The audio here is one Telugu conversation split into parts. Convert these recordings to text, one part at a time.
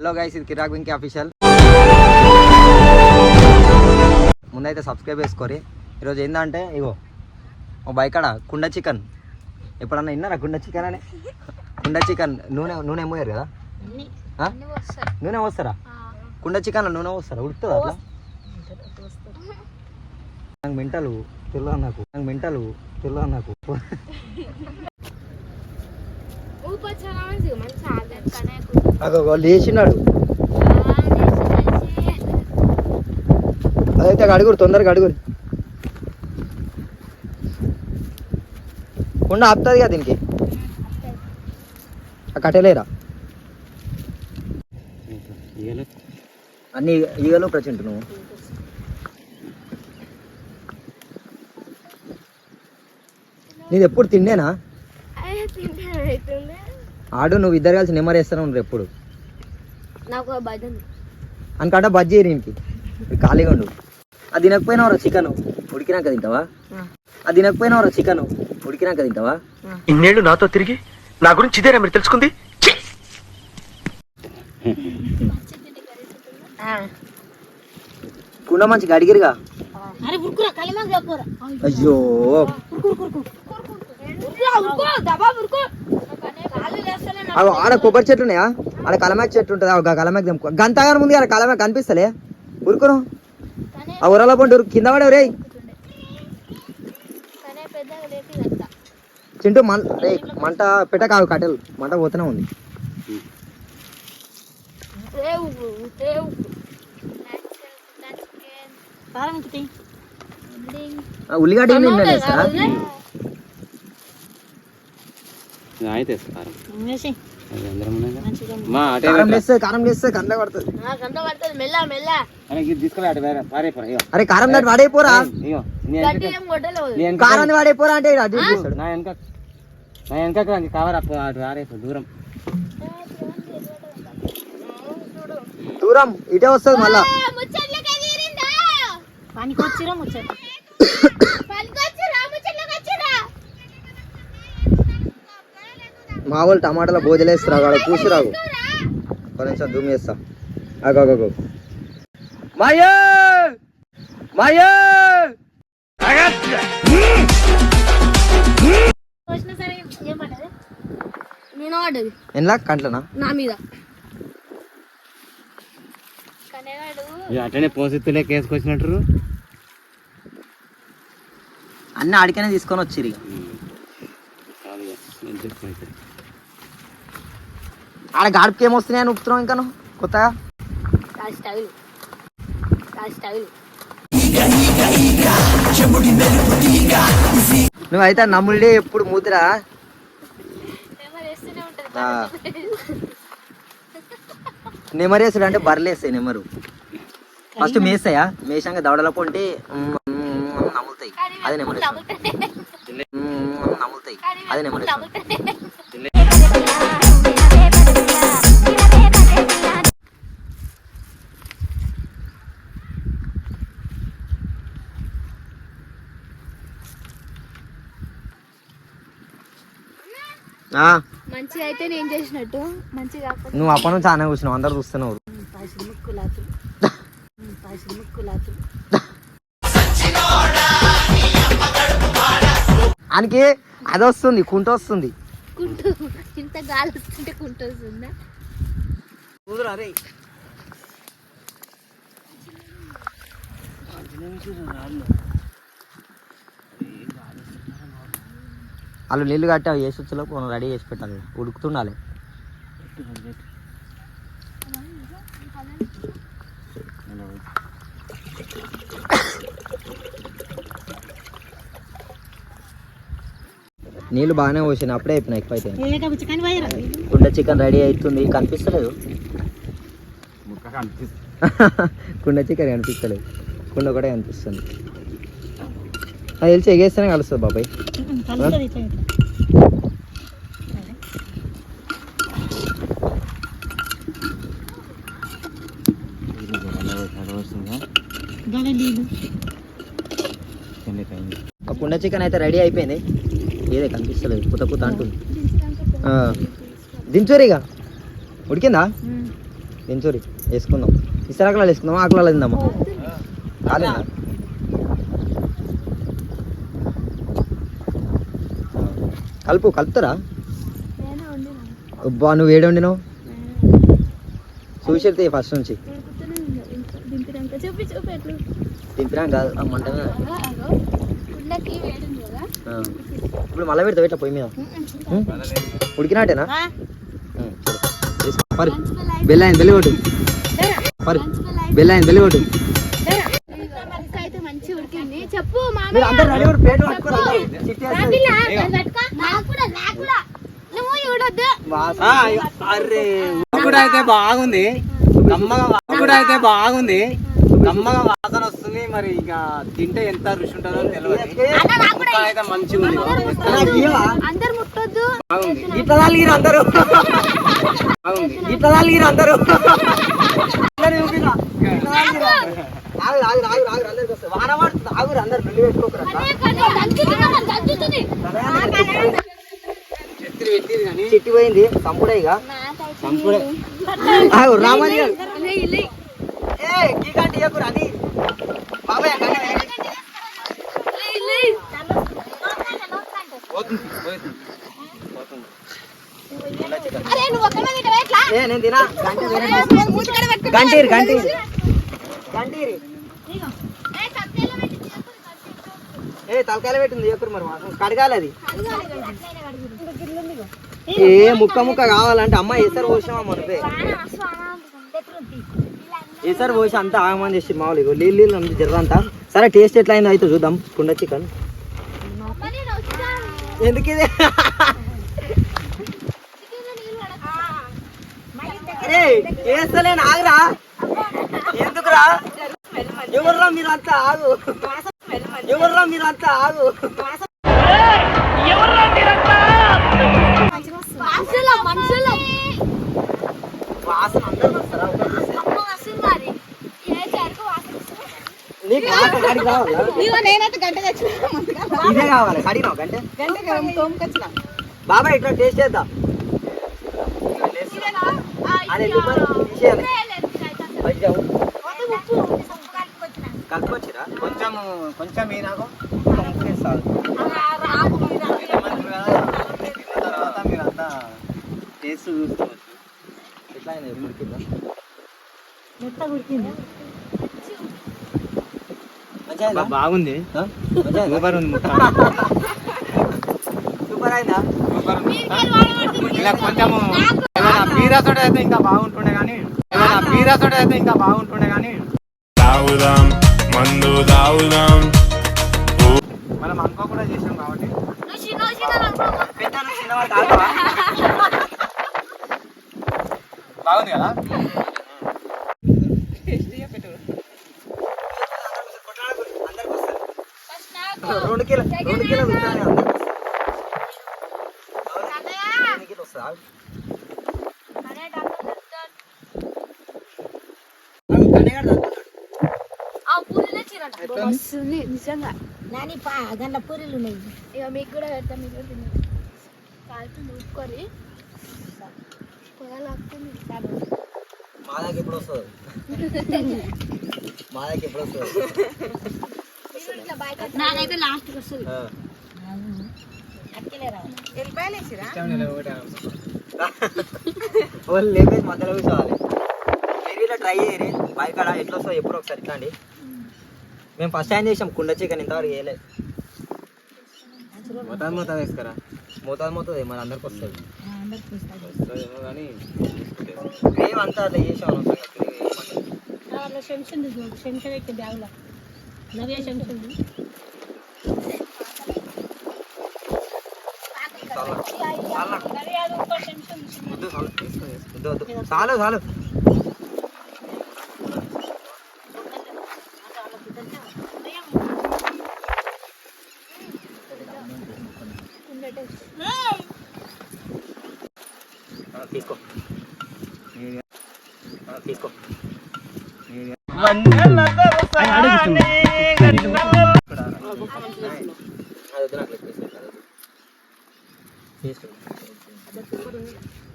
హలో గైస్ ఇది కిరాక్ వింకి అఫీషియల్ ముందైతే సబ్స్క్రైబ్ చేసుకోరి. ఈరోజు ఏంటంటే ఇగో ఓ బైకాడ కుండ చికెన్. ఎప్పుడన్నా విన్నారా కుండ చికెన్ అని? కుండ చికెన్ నూనె నూనె ఏమోయారు కదా? నూనె పోస్తారా? కుండ చికెన్ నూనె పోస్తారా? ఉడుతుందా అట్లా? నాకు మెంటలు తెలియదు నాకు. నాకు మెంటలు తెలియదు నాకు. అగో లేచినాడు. అదైతే అడుగురు తొందరగా అడుగురు. కుండ ఆపుతుంది కదా దీనికి? కట్టలేరా అన్ని ఈగలు ప్రజెంట్ నువ్వు. నీది ఎప్పుడు తిండేనా ఆడు నువ్వు ఇద్దరు కలిసి నెమ్మర్ వేస్తూనే ఉండరు ఎప్పుడు. అనుకంటే బజ్జీ దీనికి ఇప్పుడు ఖాళీగా ఉండు. అది తినకపోయినావురా చికెన్. ఉడికినాక తింటావా? అది తినకపోయినావురా చికెన్. ఉడికినాక తింటావా? ఇన్నేళ్ళు నాతో తిరిగి నా గురించి ఇదేనా మీరు తెలుసుకుంది! కుండ మంచిగా అడిగిరుగా? అయ్యో. అగో ఆడ కొబ్బరి చెట్లు ఉన్నాయా? ఆడ కలమాక్ చెట్టు ఉంటుంది? ఆ కలమాక్ తెంపుకో గంతగానే ముందు ఆడ కలమాక్ కనిపిస్తలే. ఉరుకును ఆ ఉరల పండు కింద పడే రే చింటూ మన్ రే మంట పెట్ట కాదు కట్టెలు. మంట పోతూనే ఉంది. ఉల్లిగడ్డ కారం మా అటే కారం కంద పడుతుంది. పడుతుంది. మెల్ల మెల్ల. అరే ఇది తీసుకురా అటు వేరే పారేపోరా అరే కారం దాటి వాడైపోరా? కారాన్ని వాడైపోరా అంటే అటు చూస్తాడు. నా వెనక నా వెనక కవర్ అప్పు అటు దూరం. దూరం ఇటే వస్తుంది మళ్ళా. పనికొచ్చిరా ముచ్చట పనికొచ్చిరా ముచ్చట్లకి వచ్చిరా మా వాళ్ళు టమాటాల భోజలేస్తారు వాడు కూసిరాగు కొంచెం జూమ్ చేస్తా. అగో అగో మాయే నేను ఎన్లా కంట్లనా? నా మీద అట్లనే పోసెత్తులే కేసుకొచ్చినట్టు అన్ని ఆడికనే తీసుకొని వచ్చిరు ఇక చాలు ఇక. నేను చెప్తాను అయితే. ఆడ గాడికి ఏమొస్తున్నాయని ఉప్పుతున్నావు ఇంకా నువ్వు? కొత్తగా? నువ్వైతే నమ్ముడే ఎప్పుడు ఆ. నెమరేసుడు అంటే బర్లేస్తాయి నెమరు. ఫస్ట్ మేస్తాయా? మేసాక దవడల పొంటి నమ్ముతాయి అదే నమ్ముతాయి అదే ఆ, మంచిగా అయితే నేను చేసినట్టు. మంచిగా కాకపోతే నువ్వు అప్పటి నుంచి ఆనే కూర్చున్నావు. అందరు చూస్తున్నావు ఆయనకి అది వస్తుంది కుంట వస్తుంది ఇంత గాలి వస్తుంటే కుంటూ వస్తుందా వాళ్ళు నీళ్ళు కట్టి అవి వేసి వచ్చేలోపు మనం రెడీ చేసి పెట్టాలి. ఉడుకుతుండాలి. నీళ్ళు బాగానే పోసినాయి అప్పుడే అయిపోయినాయి ఎక్కువ అయితే. కుండ చికెన్ రెడీ అవుతుంది కనిపిస్తలేదు. కుండ చికెన్ కనిపిస్తలేదు. కుండ కూడా కనిపిస్తుంది. అది తెలిసి ఎగేస్తేనే కలుస్తుంది బాబాయ్. కుండ చికెన్ అయితే రెడీ అయిపోయింది. ఏదే కనిపిస్తలేదు కుత కుత అంటుంది ఇక ఉడికిందా దించూరి వేసుకుందాం ఇస్తరాకులలో వేసుకుందాం ఆకులలో తిందామా కాలేదా కలుపు కలుపుతారా అబ్బా నువ్వు ఏడు వండినావు చూసి ఫస్ట్ నుంచి దింపినా కాదు మంట ఇప్పుడు మళ్ళీ పెడతావు ఇట్లా పొయ్యి మీద? ఉం? ఉడికినట్టేనా? ఉం, సరే. తీసుకో. పరి. బెల్ అయింది బెల్లి కొట్టు. పరి. బెల్ అయింది బెల్లి కొట్టు. రైస్ అయితే మంచి ఉడికింది. చెప్పు అయితే బాగుంది. కూడా అయితే బాగుంది. కమ్మగా వాసన వస్తుంది మరి ఇక తింటే ఎంత రుచి ఉంటుందో తెలియదు అయితే మంచిగా ఉంది. ఇట్లా తాలిగిరు అందరూ. బాగుంది. ఇట్లా తాలిగిరు అందరూ. అందరూ చూపిరా. ఇట్లా తాలిగిరు. ఆగురు, ఆగురు, ఆగురు, ఆగురు, అందరికి వస్తుంది. వాన పడుతుంది. ఆగురు అందరు పెళ్ళి పెట్టుకోకరా. చిట్టి పోయింది. సంపుడే ఇక. సంపుడే. ఆగు బాబాయ్. గంటీరి గంటీరి గంటీరి ఇదిగో. ఏ, తలకాయలు పెట్టింది ఇయ్యకురు మరి. కడగాలి అది. ఏ ముక్క ముక్క కావాలంటే అమ్మ ఎసరు పోసినామా మనపే ఈసారి పోసి అంతా ఆగమని చేసి మామూలు ఇగో నీళ్ళు నీళ్ళు ఉంది జర్ర అంతా. సరే టేస్ట్ ఎట్లా అయిందో అయితే చూద్దాం. కుండ చికెన్. ఎందుకు ఇది? చేస్తలేను నీళ్ళు ఆగురా. ఎందుకురా? ఎవర్రా మీరంతా ఆగు? ఎవర్రా మీరంతా ఆగు? నేనైతే గంట ఇదే కావాలి. కడిగినావు గంటే? గంట తోముకొచ్చిన బాబా ఇట్లా టేస్ట్ చేద్దాం. అది కలుపుకొచ్చిరా? కొంచెం కొంచెం ఈ నాకు. తిన్న తర్వాత మీరంతా టేస్ట్ చూసుకోవచ్చు. ఎట్లా అయింది ఉడికిందా మంచిగా అయిందా? బాగుంది? సూపర్ ఉంది సూపర్ అయిందా. ఇలా కొంచెము ఏమైనా బీరసోడ అయితే ఇంకా బాగుంటుండే కానీ ఏమైనా బీరసోడ అయితే ఇంకా బాగుంటుండే కానీ. తాగుదాం మందు తాగుదాం. మనం అనుకోకుండా చేసాం కాబట్టి. పెద్దలు చిన్నవాళ్ళు? బాగుంది కదా రెండు కిలో రెండు కిలో కూర్చొని అందరికి రెండు కిలో వస్తుందా? ఆగు, కన్నయ్యగాడు తాగుతాడు. వస్తుంది నిజంగా. నాని పా గంట పూరీలు ఉన్నాయి. ఇక మీకు కూడా పెడతాం మీకు కూడా తినండి కాలుతుంది ఊపుకొని. పొగలాక్తుంది మా దాకా ఎప్పుడు వస్తుంది? మా దాకా ఎప్పుడు వస్తుంది? నాకైతే లాస్ట్ వస్తుంది. ఆ. వాళ్ళు లేపేసి మధ్యలో కూర్చోవాలి. ఇట్లా ట్రై చేయరు. బైక్ ఆడ ఎట్లా వస్తుందో ఎప్పుడు ఒకసారి ఇట్లా అండి. మేము ఫస్ట్ టైం చేసాం కుండ చికెన్ ఇంతవరకు వేయలేదు మొత్తం మొత్తం వేసుకురా? మోతాదు మోతుంది మరి అందరికి వస్తుంది. వస్తుందేమో కానీ మేము అంతా అట్లా చేసాం అనవసరంగా గ్రేవీ వేయమని. అలా శంషన్ శంషన్ ఎక్కి బ్యాగులో నవ్య శంషన్ చాలా. చాలా. వద్దు, చాలు. వద్దు, వద్దు. చాలు చాలు ఆ, తీసుకో ఆ, తీసుకో అది వద్దు నాకు లెక్క వేసేది కాదు. టేస్ట్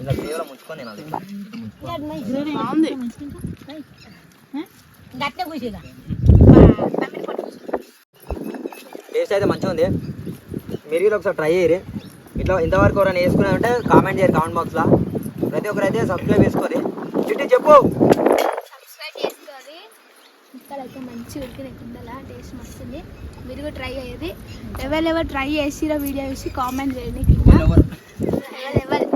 ఇలా నేను అది టేస్ట్ అయితే మంచిగా ఉంది. మీరు కూడా ఒకసారి ట్రై చేయరు. ఇట్లా ఇంతవరకు ఎవరైనా వేసుకునే ఉంటే కామెంట్ చేయరు కామెంట్ బాక్స్లో ప్రతి ఒక్కరు అయితే సబ్స్క్రైబ్ చేసుకోరి చిట్టి చెప్పు. ఇక్కడైతే మంచి ఉడికిన కుండలా టేస్ట్ మస్తుంది. మీరు కూడా ట్రై అయ్యేది ఎవరెవరు ట్రై చేసిరో వీడియో చూసి కామెంట్ చేయండి. కింద. ఎవరెవరు?